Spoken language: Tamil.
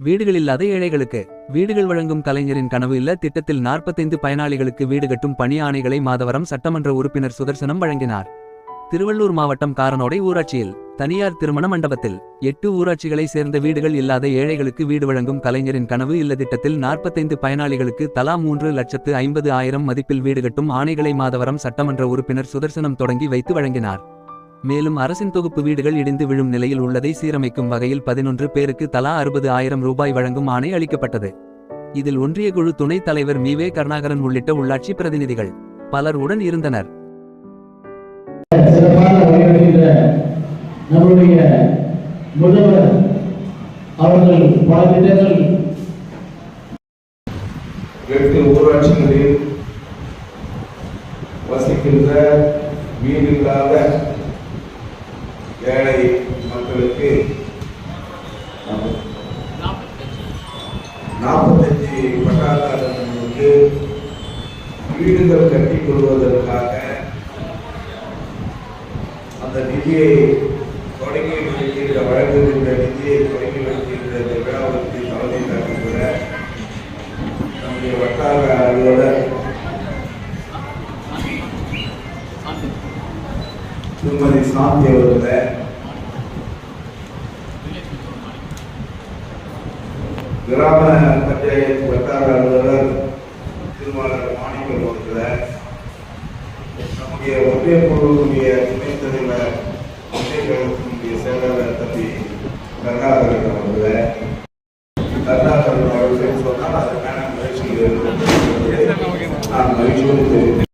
வீடுகளில்லாத ஏழைகளுக்கு. வீடுகள் வழங்கும் கலைஞரின் கனவு இல்ல திட்டத்தில் 45 பயனாளிகளுக்கு வீடு கட்டும் பணி ஆணைகளை மாதவரம் சட்டமன்ற உறுப்பினர் சுதர்சனம் வழங்கினார். திருவள்ளூர் மாவட்டம் காரனோடை ஊராட்சியில் தனியார் திருமண மண்டபத்தில் எட்டு ஊராட்சிகளை சேர்ந்த வீடுகள் இல்லாத ஏழைகளுக்கு வீடு வழங்கும் கலைஞரின் கனவு இல்ல திட்டத்தில் 45 பயனாளிகளுக்கு தலா மூன்று லட்சத்து ஐம்பது ஆயிரம் மதிப்பில் வீடு கட்டும் ஆணைகளை மாதவரம் சட்டமன்ற உறுப்பினர் சுதர்சனம் தொடங்கி வைத்து வழங்கினார். மேலும் அரசின் தொகுப்பு வீடுகள் இடிந்து விழும் நிலையில் உள்ளதை சீரமைக்கும் வகையில் பதினொன்று பேருக்கு தலா அறுபது ஆயிரம் ரூபாய் வழங்கும் ஆணை அளிக்கப்பட்டது. இதில் ஒன்றிய குழு துணைத் தலைவர் மீவே கருணாகரன் உள்ளிட்ட உள்ளாட்சி பிரதிநிதிகள் பலர் உடன் இருந்தனர். நம்முடைய முதல்வர் அவர்கள் பல திட்டங்கள் எட்டு ஊராட்சிகளில் வசிக்கின்ற வீடு இல்லாத பட்டாதாரர்களுக்கு வீடுகள் கட்டிக் கொள்வதற்காக அந்த நிதியை தொடங்கி வைக்கின்ற வழங்குகின்ற நிதியை தொடங்கி வைக்கின்ற இந்த விழாவிற்கு தலைமை தாக்குகிற நம்முடைய வட்டார அலுவலர் திருமதி சாந்தி அவர்களை கிராம பஞ்சாயத்து வட்டார அலுவலர் திருவாளர் மாணிக்கம் அவர்கள் நம்முடைய ஒன்றிய குழுவுடைய துணைத் தலைவர் ஒன்றிய கழகத்தினுடைய செயலாளர் தம்பி கருணாகரன் அவர்கள் கருணாகரன் அவர்கள் சொன்னால் அதற்கான முயற்சிகள் நான் மகிழ்ச்சியோடு